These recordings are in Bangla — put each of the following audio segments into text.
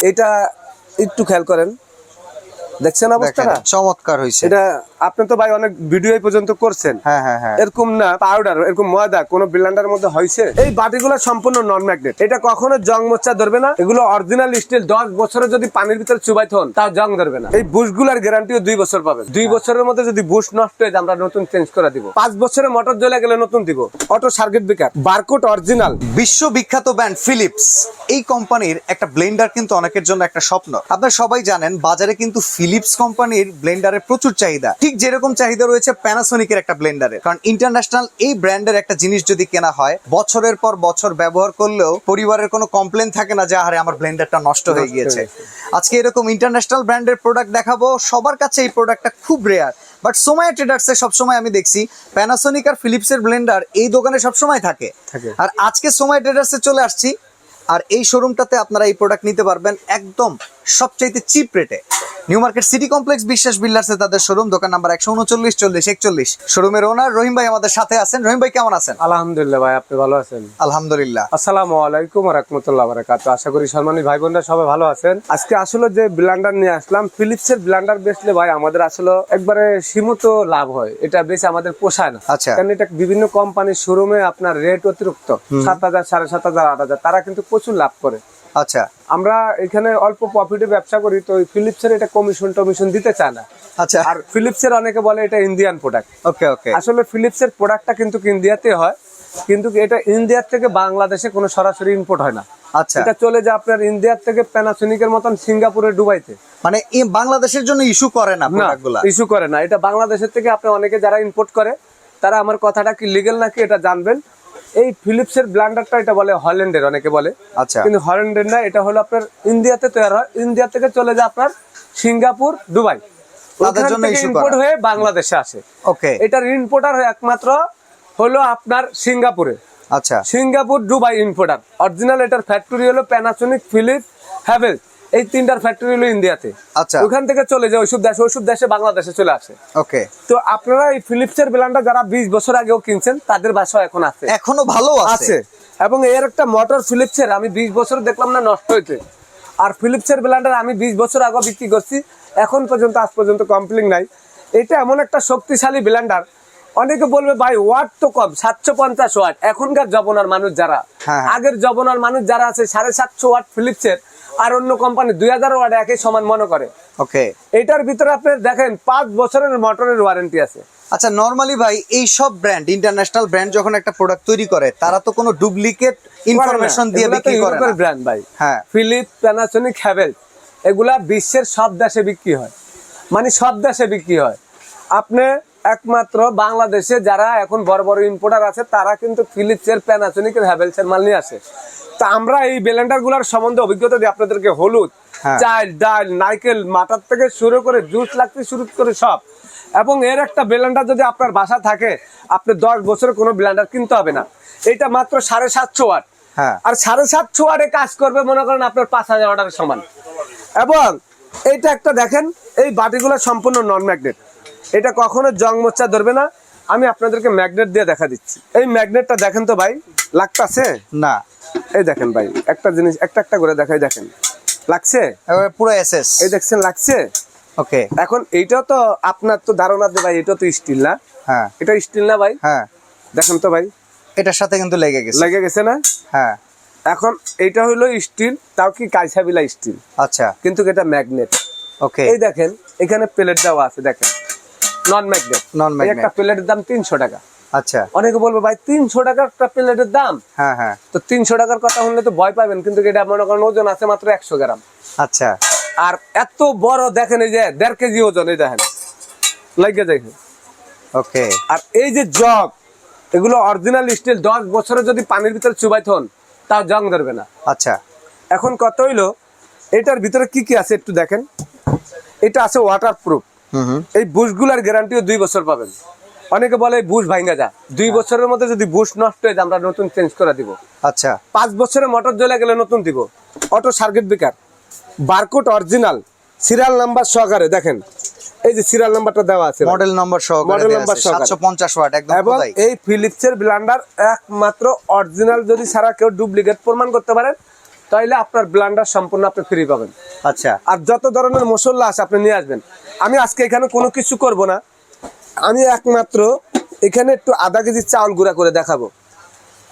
এটা একটু খেয়াল করেন। দেখছেন অবস্থাটা? চমৎকার হয়েছে এটা আপনি তো ভাই অনেক ভিডিও পর্যন্ত করছেন। হ্যাঁ হ্যাঁ হ্যাঁ। এরকম না পাউডার এরকম ময়দা কোন ব্লেন্ডার মধ্যে হয়েছে এই বাটিগুলো সম্পূর্ণ নন ম্যাগনেট এটা কখনো জং মোচা ধরবে না। এগুলো অরিজিনাল স্টিল দশ বছরে যদি পানির ভিতরে চুবাই থন তাও জং ধরবে না। এই বুশগুলার গ্যারান্টিও দুই বছর পাবেন। দুই বছরের মধ্যে যদি বুশ নষ্ট হয়ে যায় আমরা নতুন চেঞ্জ করে দিব। পাঁচ বছরে মোটর জ্বলে গেলে নতুন দিব। Auto circuit breaker barcode original বিশ্ববিখ্যাত ব্র্যান্ড ফিলিপস এই কোম্পানির একটা ব্লেন্ডার কিন্তু অনেকের জন্য একটা স্বপ্ন। আপনারা সবাই জানেন বাজারে কিন্তু ফিলিপস কোম্পানির ব্লেন্ডারের প্রচুর চাহিদা। ঠিক যেরকম চাহিদা রয়েছে প্যানাসোনিকের একটা ব্লেন্ডারের কারণ ইন্টারন্যাশনাল এই ব্র্যান্ডের একটা জিনিস যদি কেনা হয় বছরের পর বছর ব্যবহার করলেও পরিবারের কোনো কমপ্লেন থাকে না যে আরে আমার ব্লেন্ডারটা নষ্ট হয়ে গিয়েছে। আজকে এরকম ইন্টারন্যাশনাল ব্র্যান্ডের প্রোডাক্ট দেখাবো। সবার কাছে এই প্রোডাক্টটা খুব রেয়ার বাট সোমায়া ট্রেডার্সে সবসময় আমি দেখছি প্যানাসোনিক আর ফিলিপসের ব্লেন্ডার এই দোকানে সবসময় থাকে। থাকে। আর আজকে সময় ট্রেডার্সে চলে আসছি। আর এই শোরুমটাতে আপনারা এই প্রোডাক্ট নিতে পারবেন একদম সবচাইতে চিপ রেটে নিউ মার্কেট সিটি কমপ্লেক্স বিশ্বাস বিল্ডার্সে তাদের শোরুম দোকান নাম্বার একশো উনচল্লিশ চল্লিশ একচল্লিশ। শোরুমের ওনার রহিম ভাই আমাদের সাথে আছেন। রহিম ভাই কেমন আছেন? আলহামদুলিল্লাহ ভাই আপনি ভালো আছেন? আলহামদুলিল্লাহ। আসসালামু আলাইকুম রহমতুল্লাহ বারাকাতু আশা করি সম্মানী ভাই বোনরা সবাই ভালো আছেন। আজকে আসলে যে ব্লান্ডার নিয়ে আসলাম ফিলিপস এর ব্লান্ডার বেচলে ভাই আমাদের আসলে একবারে সীমিত লাভ হয়। এটা বেশি আমাদের পোষায় না। আচ্ছা। কারণ এটা বিভিন্ন কোম্পানির শোরুমে আপনার রেট অতিরিক্ত। সাত হাজার সাড়ে সাত হাজার আট হাজার তারা কিন্তু প্রচুর লাভ করে। আচ্ছা। আমরা এখানে অল্প প্রফিটে ব্যবসা করি তো ফিলিপস এর এটা কমিশন টমিশন দিতে চায় না। আচ্ছা। আর ফিলিপস এর অনেকে বলে এটা ইন্ডিয়ান প্রোডাক্ট ওকে ওকে। আসলে ফিলিপস এর প্রোডাক্টটা কিন্তু ইন্ডিয়াতে হয় কিন্তু এটা ইন্ডিয়ার থেকে বাংলাদেশে কোনো সরাসরি ইম্পোর্ট হয় না। আচ্ছা। এটা চলে যায় আপনার ইন্ডিয়ার থেকে প্যানাসোনিকের মতন সিঙ্গাপুরে ডুবাইতে মানে বাংলাদেশের জন্য ইস্যু করে না না ইস্যু করে না। এটা বাংলাদেশের থেকে আপনি অনেকে যারা ইম্পোর্ট করে তারা আমার কথাটা কি লিগেল নাকি এটা জানবেন। এই ফিলিপস এর ব্লান্ডারটা এটা বলে হল্যান্ডের অনেকে বলে। আচ্ছা। কিন্তু হল্যান্ডের না এটা হলো আপনার ইন্ডিয়াতে তৈরি হয়। ইন্ডিয়া থেকে চলে যায় আপনার সিঙ্গাপুর দুবাই। তাদের জন্য। ইম্পোর্ট হয়ে বাংলাদেশে আসে। ওকে এটার ইম্পোর্টার একমাত্র হলো আপনার সিঙ্গাপুরে। আচ্ছা। সিঙ্গাপুর দুবাই ইম্পোর্টার অরিজিনাল এটার ফ্যাক্টরি হলো প্যানাসোনিক ফিলিপ হ্যাভেল এই তিনটার ফ্যাক্টরি হলো ইন্ডিয়াতে আচ্ছা। ওখান থেকে চলে যায় ওইসব দেশে ওইসব দেশে বাংলাদেশে চলে আসে। ওকে। তো আপনারা এই ফিলিপসের ব্ল্যান্ডটা যারা বিশ বছর আগেও কিনছেন তাদের বাসাও এখন আছে। এখনও ভালো আছে। আছে। এবং এর একটা মোটর ফিলিপসের আমি বিশ বছর দেখলাম না নষ্ট হইতে আর ফিলিপসের ব্ল্যান্ডার আমি বিশ বছর আগে বিক্রি করছি এখন পর্যন্ত আজ পর্যন্ত কমপ্লেন নাই। এটা এমন একটা শক্তিশালী ব্লেন্ডার অনেকে বলবে ভাই ওয়াট তো কম সাতশো পঞ্চাশ ওয়াট এখনকার জবনার মানুষ যারা হ্যাঁ, হ্যাঁ। আগের জবনার মানুষ যারা আছে সাড়ে সাতশো ওয়াট ফিলিপসের আর অন্য কোম্পানি দুই হাজার ওয়াট একই সমান মনে করে। ওকে এটার ভিতরে আপনি দেখেন পাঁচ বছরের মোটরের ওয়ারেন্টি আছে। আচ্ছা নরমালি ভাই এই সব ব্র্যান্ড ইন্টারন্যাশনাল ব্র্যান্ড যখন একটা প্রোডাক্ট তৈরি করে তারা তো কোনো ডুপ্লিকেট ইনফরমেশন দিয়ে বিক্রি করে না। ব্র্যান্ড ভাই। হ্যাঁ। ফিলিপ প্যানাসোনিক হ্যাভেল এগুলা বিশ্বের সব দেশে বিক্রি হয়। মানে সব দেশে বিক্রি হয়। আপনি একমাত্র বাংলাদেশে যারা এখন বড় বড় ইম্পোর্টার আছে তারা কিন্তু ফিলিপসের প্যানাসোনিকের হ্যাভেলসের মাল নিয়ে আসে। তা আমরা এই ব্লেন্ডারগুলার সম্বন্ধে অভিজ্ঞতা দিই আপনাদেরকে হলুদ হ্যাঁ। চাল ডাল নারকেল মাথার থেকে শুরু করে জুস লাগতে শুরু করে সব। এবং এর একটা ব্লেন্ডার যদি আপনার বাসা থাকে আপনি দশ বছরে কোনো ব্লেন্ডার কিনতে হবে না। এটা মাত্র সাড়ে সাতশো ওয়াট। হ্যাঁ। আর সাড়ে সাতশো ওয়ার্ডে কাজ করবে মনে করেন আপনার পাঁচ হাজার ওয়ার্ডের সমান। এবং এইটা একটা দেখেন এই বাটিগুলো সম্পূর্ণ নন ম্যাগনেট এটা কখনো জং মোচা ধরবে না। আমি আপনাদেরকে ম্যাগনেট দিয়ে দেখা দিচ্ছি। এই ম্যাগনেটটা দেখেন তো ভাই লাগতাছে? না। এই দেখেন ভাই একটা জিনিস একটা একটা করে দেখাই দেখেন। লাগছে? পুরো এসএস এই দেখছেন লাগছে? ওকে। এখন এইটাও তো আপনার তো ধারণা দে ভাই এটা তো স্টিল না। হ্যাঁ। এটা স্টিল না ভাই? হ্যাঁ। দেখেন তো ভাই। এটার সাথে কিন্তু লেগে গেছে। লেগে গেছে না? হ্যাঁ। এখন এইটা হইল স্টিল তাও কি কাইসাবিলা স্টিল আচ্ছা। কিন্তু এটা ম্যাগনেট ওকে। এই দেখেন এখানে প্লেট দেওয়া আছে দেখেন। Non magnet Non-magnet। একটা প্লেটের দাম তিনশো টাকা। আচ্ছা। অনেকে বলবে ভাই তিনশো টাকার একটা প্লেটের দাম? হ্যাঁ হ্যাঁ। তো তিনশো টাকার কথা শুনলে তো ভয় পাবেন কিন্তু এটা মনে করেন ওজন আছে মাত্র একশো গ্রাম। আচ্ছা। আর এত বড় দেখেন এই যে দেড় কেজি ওজন এই দেখেন। লাগে দেখেন। ওকে। আর এই যে জগ এগুলো অরিজিনাল স্টিল দশ বছরে যদি পানির ভিতরে চুবাই থন তাও জং ধরবে না। আচ্ছা। এখন কত হইল এটার ভিতরে কি কি আছে একটু দেখেন? এটা আছে ওয়াটার প্রুফ এই বুশগুলার গ্যারান্টিও দুই বছর পাবেন। অনেকে বলে বুশ ভাঙ্গা যা। দুই বছরের মধ্যে যদি বুশ নষ্ট হয়ে যায় আমরা নতুন চেঞ্জ করে দিব। আচ্ছা। পাঁচ বছরে মোটর জ্বলে গেলে নতুন দিব। Auto circuit breaker barcode original serial number সহকারে দেখেন। এই যে সিরিয়াল নাম্বারটা দেওয়া আছে। মডেল নম্বর সহ সহকারে। সাতশো পঞ্চাশ ওয়াট একদম এবং। এই ফিলিপসের ব্লান্ডার একমাত্র অরিজিনাল যদি সারা কেউ ডুপ্লিকেট প্রমাণ করতে পারেন তাহলে আপনার ব্লান্ডার সম্পূর্ণ আপনি ফ্রি পাবেন। আচ্ছা। আর যত ধরনের মশলা আছে আপনি নিয়ে আসবেন। আমি আজকে এখানে কোনো কিছু করব না। আমি একমাত্র এখানে একটু আধা কেজি চাউল গুঁড়া করে দেখাবো।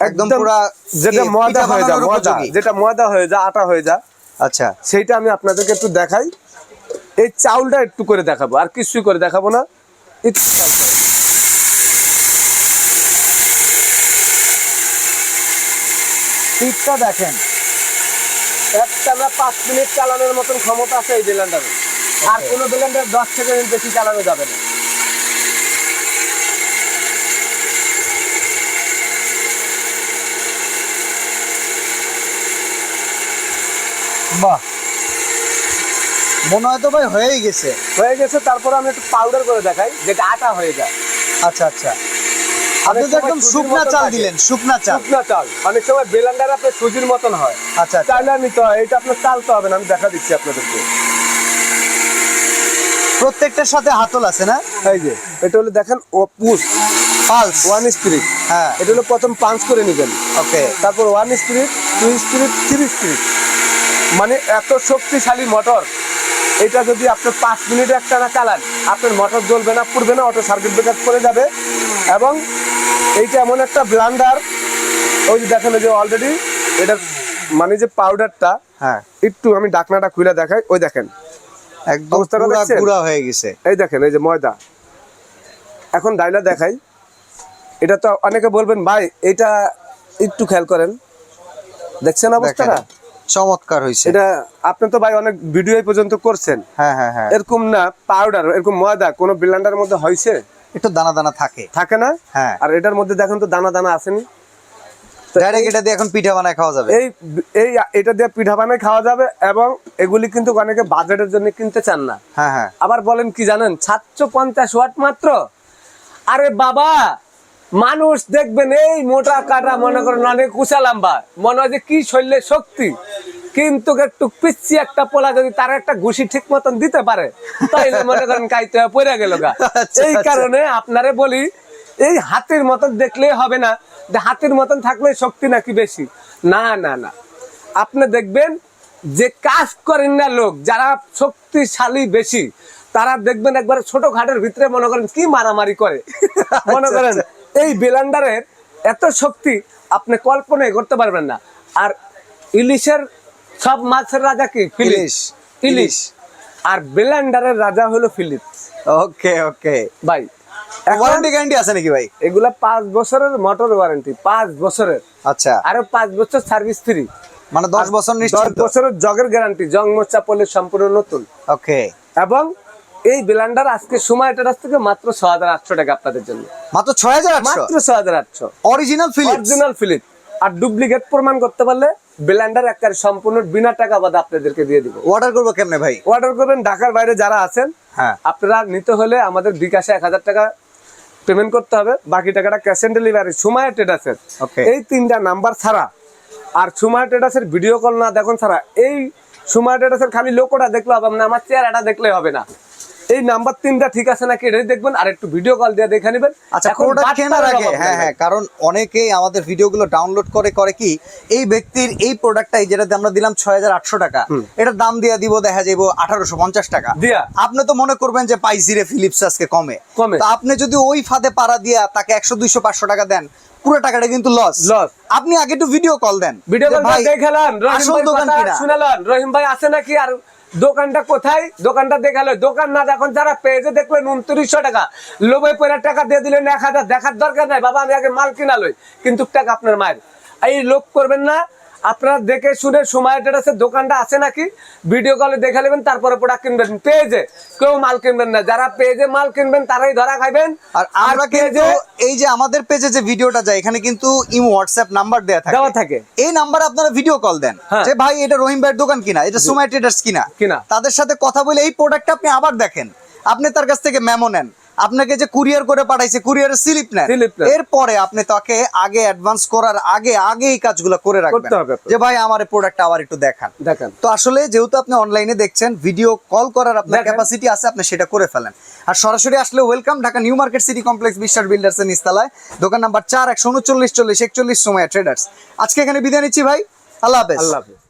একদম পুরা যেটা ময়দা হয়ে যায় ময়দা যেটা ময়দা হয়ে যায় আটা হয়ে যায় আচ্ছা। সেইটা আমি আপনাদেরকে একটু দেখাই। এই চাউলটা একটু করে দেখাবো আর কিছুই করে দেখাবো না। একটু দেখেন। একটানা পাঁচ মিনিট চালানোর মতন ক্ষমতা আছে এই ব্লেন্ডারে আর কোনো ব্লেন্ডার দশ সেকেন্ড বেশি চালানো যাবে না। বাহ। মনে হয় তো ভাই হয়েই গেছে। হয়ে গেছে তারপর আমি একটু পাউডার করে দেখাই যেটা আটা হয়ে যায়। আচ্ছা আচ্ছা। আপনি তো একদম শুকনা চাল দিলেন শুকনা চাল। শুকনা চাল। অনেক সময় ব্লেন্ডার আপনার সুজির মতন হয়। আচ্ছা আচ্ছা। চাইলে নিতে হয় এটা আপনার চালতে হবে না আমি দেখা দিচ্ছি আপনাদেরকে। প্রত্যেকটার সাথে হাতল আছে না? এই যে এটা হলো দেখেন ও পুশ পালস ওয়ান স্পিরিট হ্যাঁ। এটা হলো প্রথম পাঞ্চ করে নেবেন। ওকে তারপর one spirit two spirit three spirit মানে এত শক্তিশালী মোটর এটা যদি আপনি পাঁচ মিনিট একটা না চালান আপনার মোটর জ্বলবে না পুড়বে না অটো সার্কিট ব্রেকার করে যাবে। এবং এইটা এমন একটা ব্লান্ডার ওই যে দেখেন যে অলরেডি এটা মানে যে পাউডারটা হ্যাঁ। একটু আমি ডাকনাটা খুলে দেখাই ওই দেখেন। একদম পুরা? হয়ে গেছে। এই দেখেন এই যে ময়দা। এখন ডাইলা দেখাই। এটা তো অনেকে বলবেন ভাই এটা একটু খেয়াল করেন। দেখছেন অবস্থাটা? চমৎকার হয়েছে এটা আপনি তো ভাই অনেক ভিডিও পর্যন্ত করছেন। হ্যাঁ হ্যাঁ হ্যাঁ। এরকম না পাউডার এরকম ময়দা কোন ব্লেন্ডার মধ্যে হয়েছে একটু দানা দানা থাকে। থাকে না? হ্যাঁ। আর এটার মধ্যে দেখেন তো দানা দানা আসেনি। ডাইরেক্ট এটা দিয়ে এখন পিঠা বানায় খাওয়া যাবে। এই এই এটা দিয়ে পিঠা বানায় খাওয়া যাবে এবং এগুলি কিন্তু অনেকে বাজেটের জন্য কিনতে চান না। হ্যাঁ হ্যাঁ। আবার বলেন কি জানেন? সাতশো পঞ্চাশ ওয়াট মাত্র? আরে বাবা! মানুষ দেখবেন এই মোটা কাটা মনে করেন অনেক উঁচা লম্বা মনে হয় যে কি শরীরে শক্তি। কিন্তু একটু পিচ্ছি একটা পোলা যদি তার একটা ঘুষি ঠিক মতন দিতে পারে তাইলে মনে করেন কাইতে পড়ে গেল গা। আচ্ছা, এই আচ্ছা। কারণে আপনারে বলি এই হাতের মতন দেখলেই হবে না যে হাতের মতন থাকলে শক্তি নাকি বেশি। না না না। আপনি দেখবেন যে কাজ করেন না লোক যারা শক্তিশালী বেশি তারা দেখবেন একবার ছোট ঘাটের ভিতরে মনে করেন কি মারামারি করে। মনে করেন এই বেলান্ডারের এত শক্তি আপনি কল্পনাই করতে পারবেন না। আর ইলিশের সব মাছের রাজা কি। ফিলিস ইলিশ। আর বেলান্ডারের রাজা হলো ফিলিপস ওকে ওকে। ভাই ওয়ারেন্টি গ্যারান্টি আছে নাকি ভাই? এগুলা পাঁচ বছরের মোটর ওয়ারেন্টি পাঁচ বছরের। আচ্ছা। আরও পাঁচ বছর সার্ভিস ফ্রি মানে দশ বছর দশ বছরের জগের গ্যারান্টি জং মোচা পড়লে সম্পূর্ণ নতুন। ওকে। এবং এই ব্লেন্ডার আজকে সময় টেরাস থেকে মাত্র ছ হাজার আটশো টাকা আপনাদের জন্য। মাত্র ছয় হাজার মাত্র ছ হাজার আটশো। অরিজিনাল ফিলিপস অরিজিনাল ফিলিপ আর ডুপ্লিকেট প্রমাণ করতে পারলে ব্লেন্ডার একবার সম্পূর্ণ বিনা টাকা বাদে আপনাদেরকে দিয়ে দিব। অর্ডার করব কেমনে ভাই? অর্ডার করবেন ঢাকার বাইরে যারা আছেন হ্যাঁ। আপনারা নিতে হলে আমাদের বিকাশে এক হাজার টাকা পেমেন্ট করতে হবে। বাকি টাকাটা ক্যাশ অন ডেলিভারি সময় ট্রেডার্সের. এই তিনটা নাম্বার ছাড়া আর সময় ট্রেডার্সের ভিডিও কল না দেখুন ছাড়া এই সময় ট্রেডার্সের খালি লোকটা দেখলে হবে না আমার চেহারাটা দেখলে হবে না। এই নাম্বার তিনটা ঠিক আছে নাকি এটাই দেখবেন? আর একটু ভিডিও কল দিয়ে দেখে নেবেন। আচ্ছা প্রোডাক্ট কেনার আগে হ্যাঁ হ্যাঁ কারণ অনেকেই আমাদের ভিডিওগুলো ডাউনলোড করে করে কি এই ব্যক্তির এই প্রোডাক্টটাই যেটাতে আমরা দিলাম ছয় হাজার আটশো টাকা এটার দাম দিয়ে দিব দেখা যাইব আঠারোশো পঞ্চাশ টাকা। দিয়া। আপনি তো মনে করবেন যে পাইছি রে ফিলিপস আজকে কমে। কমে। তো আপনি যদি ওই ফাঁদে পাড়া দিয়া তাকে একশো দুইশো পাঁচশো টাকা দেন পুরো টাকাটা কিন্তু লস লস আপনি আগে একটু ভিডিও কল দেন। ভিডিও কল দেখালাম রহিম ভাই শুনালাম রহিম ভাই আছে নাকি? আর দোকানটা কোথায়? দোকানটা দেখাল। দোকান না দেখুন, যারা পেয়েছে দেখলেন উনত্রিশশো টাকা। লোভে পরে টাকা দিয়ে দিলেন এক হাজার। দেখার দরকার নাই। বাবা, আমি আগে মাল কিনালোই কিন্তু টাকা আপনার মায়ের। এই লোক করবেন না। আপনারা দেখে শুনে সময় আছে দোকানটা আছে নাকি? ভিডিও কলে দেখে নেবেন তারপরে প্রোডাক্ট কিনবেন। পেয়েছে কেউ মাল কিনবেন না। যারা পেয়েছে মাল কিনবেন তারাই ধরা খাইবেন। আর আমরা কিন্তু এই যে আমাদের পেজে যে ভিডিওটা যায় এখানে কিন্তু ইমো হোয়াটসঅ্যাপ নাম্বার দেয়া থাকে। দেওয়া থাকে। এই নাম্বারে আপনারা ভিডিও কল দেন। হ্যাঁ। যে ভাই এটা রহিম ভাইয়ের দোকান কিনা? এটা সুমাই ট্রেডার্স কিনা? কিনা। তাদের সাথে কথা বলে এই প্রোডাক্টটা আপনি আবার দেখেন। আপনি তার কাছ থেকে মেমো নেন। আপনাকে যে কুরিয়ার করে পাঠাইছে কুরিয়ারের স্লিপ নেন। এরপরে আপনি তাকে আগে অ্যাডভান্স করার আগে আগে এই কাজগুলো করে রাখবেন। যে ভাই আমার প্রোডাক্ট আবার একটু দেখান। দেখেন। তো আসলে যেহেতু আপনি অনলাইনে দেখছেন ভিডিও কল করার আপনার ক্যাপাসিটি আছে আপনি সেটা করে ফেলেন। আর সরাসরি আসলে welcome Dhaka new market city complex Biswas builders এর নিস্তালায় দোকান নাম্বার চার একশো উনচল্লিশ চল্লিশ একচল্লিশ সময় ট্রেডার্স আজকে এখানে বিদায় নিচ্ছি ভাই। আল্লাহ হাফেজ। আল্লাহ হাফেজ।